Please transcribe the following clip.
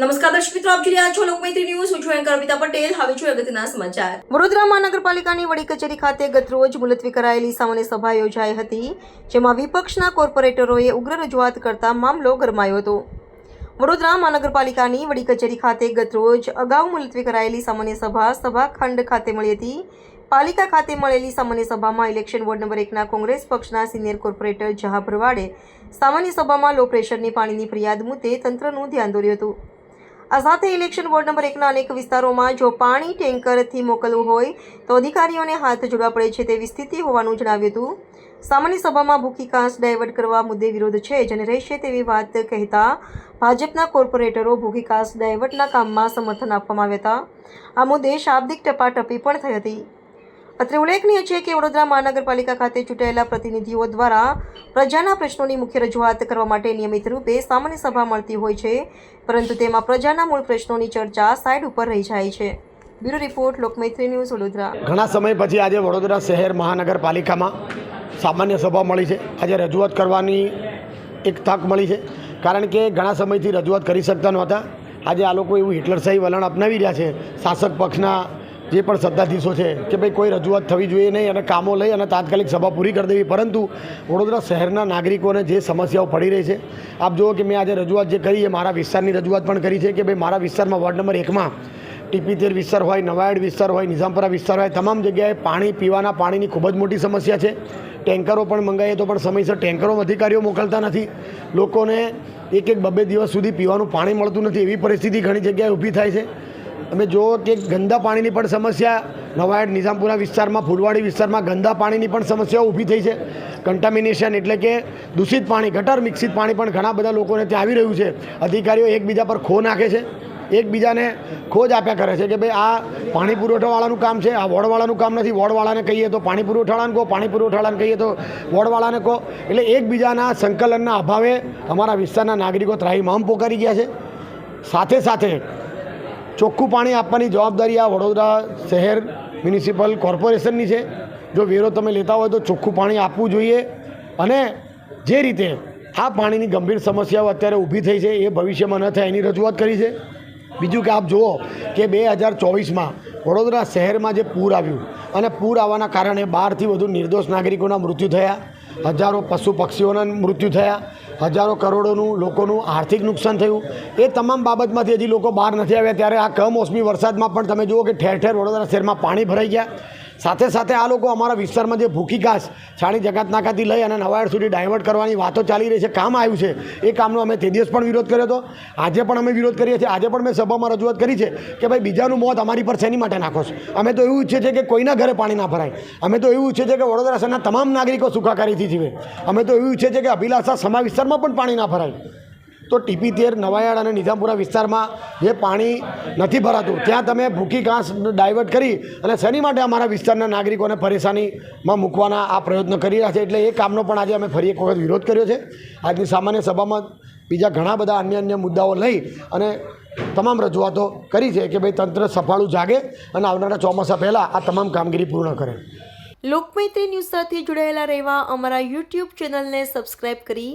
નમસ્કાર દર્શક મિત્રો, આપ જોઈ રહ્યા છો લોકમૈત્રી ન્યૂઝ. હું છું અમિતા પટેલ. હવે છું અગત્યના સમાચાર. વડોદરા મહાનગરપાલિકાની વડી કચેરી ખાતે ગતરોજ મુલતવી કરાયેલી સામાન્ય સભા યોજાઈ હતી, જેમાં વિપક્ષના કોર્પોરેટરોએ ઉગ્ર રજૂઆત કરતા મામલો ગરમાયો હતો. વડોદરા મહાનગરપાલિકાની વડી કચેરી ખાતે ગતરોજ અગાઉ મુલતવી કરાયેલી સામાન્ય સભા સભાખંડ ખાતે મળી હતી પાલિકા ખાતે મળેલી સામાન્ય સભામાં ઇલેક્શન વોર્ડ નંબર એકના કોંગ્રેસ પક્ષના સિનિયર કોર્પોરેટર જહા ભરવાડે સામાન્ય સભામાં લો પ્રેશરની પાણીની ફરિયાદ મુદ્દે તંત્રનું ધ્યાન દોર્યું હતું. આ સાથે ઇલેક્શન વોર્ડ નંબર એકના અનેક વિસ્તારોમાં જો પાણી ટેન્કરથી મોકલવું હોય તો અધિકારીઓને હાથ જોડવા પડે છે તેવી સ્થિતિ હોવાનું જણાવ્યું હતું. સામાન્ય સભામાં ભૂખી કાંસ ડાયવર્ટ કરવા મુદ્દે વિરોધ છે જેને રહેશે તેવી વાત કહેતા ભાજપના કોર્પોરેટરો ભૂખી કાંસ ડાયવર્ટના કામમાં સમર્થન આપવામાં આવ્યા હતા. આ મુદ્દે શાબ્દિક ટપાટપી પણ થઈ હતી. અત્રે ઉલ્લેખનીય છે કે વડોદરા મહાનગરપાલિકા ખાતે ચૂંટાયેલા પ્રતિનિધિઓ દ્વારા પ્રજાના પ્રશ્નોની મુખ્ય રજૂઆત કરવા માટે નિયમિત રૂપે સામાન્ય સભા મળતી હોય છે, પરંતુ તેમાં પ્રજાના મૂળ પ્રશ્નોની ચર્ચા સાઇડ ઉપર રહી જાય છે. Bureau report, Lokmaitri news, Vadodara. ઘણા સમય પછી આજે વડોદરા શહેર મહાનગરપાલિકામાં સામાન્ય સભા મળી છે. આજે રજૂઆત કરવાની એક તક મળી છે. કારણ કે ઘણા સમયથી રજૂઆત કરી શકતા નહોતા. આજે આ લોકો એવું હિટલરશાહી વલણ અપનાવી રહ્યા છે. શાસક પક્ષના જે પણ સત્તાધીશો છે કે ભાઈ કોઈ રજૂઆત થવી જોઈએ નહીં અને કામો લઈ અને તાત્કાલિક સભા પૂરી કરી દેવી. પરંતુ વડોદરા શહેરના નાગરિકોને જે સમસ્યાઓ પડી રહી છે, આપ જુઓ કે મેં આજે રજૂઆત જે કરી એ મારા વિસ્તારની રજૂઆત પણ કરી છે કે ભાઈ મારા વિસ્તારમાં વોર્ડ નંબર એકમાં ટીપીતેર વિસ્તાર હોય, નવાયડ વિસ્તાર હોય, નિઝામપરા વિસ્તાર હોય, તમામ જગ્યાએ પાણી પીવાના પાણીની ખૂબ જ મોટી સમસ્યા છે. ટેન્કરો પણ મંગાવીએ તો પણ સમયસર ટેન્કરો અધિકારીઓ મોકલતા નથી. લોકોને એક એક બબે દિવસ સુધી પીવાનું પાણી મળતું નથી એવી પરિસ્થિતિ ઘણી જગ્યાએ ઊભી થાય છે. તમે જુઓ કે ગંદા પાણીની પણ સમસ્યા, નવાયડ નિઝામપુરા વિસ્તારમાં, ફૂલવાડી વિસ્તારમાં ગંદા પાણીની પણ સમસ્યાઓ ઊભી થઈ છે. કન્ટામિનેશન એટલે કે દૂષિત પાણી, ગટર મિક્સિત પાણી પણ ઘણા બધા લોકોને ત્યાં આવી રહ્યું છે. અધિકારીઓ એકબીજા પર ખો નાખે છે. એકબીજાને ખોજ આપ્યા કરે છે કે ભાઈ, આ પાણી પુરવઠાવાળાનું કામ છે, આ વોર્ડવાળાનું કામ નથી. વોર્ડવાળાને કહીએ તો પાણી પુરવઠાવાળાને કહો, પાણી પુરવઠાવાળાને કહીએ તો વોર્ડવાળાને કહો. એટલે એકબીજાના સંકલનના અભાવે અમારા વિસ્તારના નાગરિકો ત્રાહીમામ પોકારી ગયા છે. સાથે સાથે ચોખ્ખું પાણી આપવાની જવાબદારી આ વડોદરા શહેર મ્યુનિસિપલ કોર્પોરેશનની છે. જો વેરો તમે લેતા હોય તો ચોખ્ખું પાણી આપવું જોઈએ અને જે રીતે આ પાણીની ગંભીર સમસ્યાઓ અત્યારે ઊભી થઈ છે એ ભવિષ્યમાં ન થાય એની રજૂઆત કરી છે. બીજું કે આપ જુઓ કે બે હજાર ચોવીસમાં વડોદરા શહેરમાં જે પૂર આવ્યું અને પૂર આવવાના કારણે બારથી વધુ નિર્દોષ નાગરિકોના મૃત્યુ થયા, હજારો પશુ પક્ષીઓના મૃત્યુ થયા હજારો કરોડોનું લોકોનું આર્થિક નુકસાન થયું. એ તમામ બાબતમાંથી હજી લોકો બહાર નથી આવ્યા. ત્યારે આ કમોસમી વરસાદમાં પણ તમે જુઓ કે ઠેર ઠેર વડોદરા શહેરમાં પાણી ભરાઈ ગયા. સાથે સાથે આ લોકો અમારા વિસ્તારમાં જે ભૂખી ઘાસ છાણી જગાત નાકાથી લઈ અને નવાયડ સુધી ડાયવર્ટ કરવાની વાતો ચાલી રહી છે, કામ આવ્યું છે, એ કામનો અમે તે દિવસ પણ વિરોધ કર્યો હતો. આજે પણ અમે વિરોધ કરીએ છીએ. આજે પણ મેં સભામાં રજૂઆત કરી છે કે ભાઈ બીજાનું મોત અમારી પર શેની માટે નાખો છો? અમે તો એવું ઈચ્છીએ છીએ કે કોઈના ઘરે પાણી ના ભરાય. અમે તો એવું ઈચ્છીએ છીએ કે વડોદરા શહેરના તમામ નાગરિકો સુખાકારીથી જીવે. અમે તો એવું ઈચ્છીએ છીએ કે અભિલાષા સમા વિસ્તારમાં પણ પાણી ના ભરાય. તો ટીપી તેર નવાયાડ અને નિઝામપુરા વિસ્તારમાં જે પાણી નથી ભરાતું, ત્યાં તમે ભૂખી ઘાસ ડાયવર્ટ કરી અને શેની માટે અમારા વિસ્તારના નાગરિકોને પરેશાનીમાં મૂકવાના આ પ્રયત્ન કરી રહ્યા છે? એટલે એ કામનો પણ આજે અમે ફરી એક વખત વિરોધ કર્યો છે. આજની સામાન્ય સભામાં બીજા ઘણા બધા અન્ય અન્ય મુદ્દાઓ લઈ અને તમામ રજૂઆતો કરી છે કે ભાઈ તંત્ર સફાળું જાગે અને આવનારા ચોમાસા પહેલાં આ તમામ કામગીરી પૂર્ણ કરે. લોકમૈત્રી ન્યૂઝ સાથે જોડાયેલા રહેવા અમારા યુટ્યુબ ચેનલને સબસ્ક્રાઇબ કરી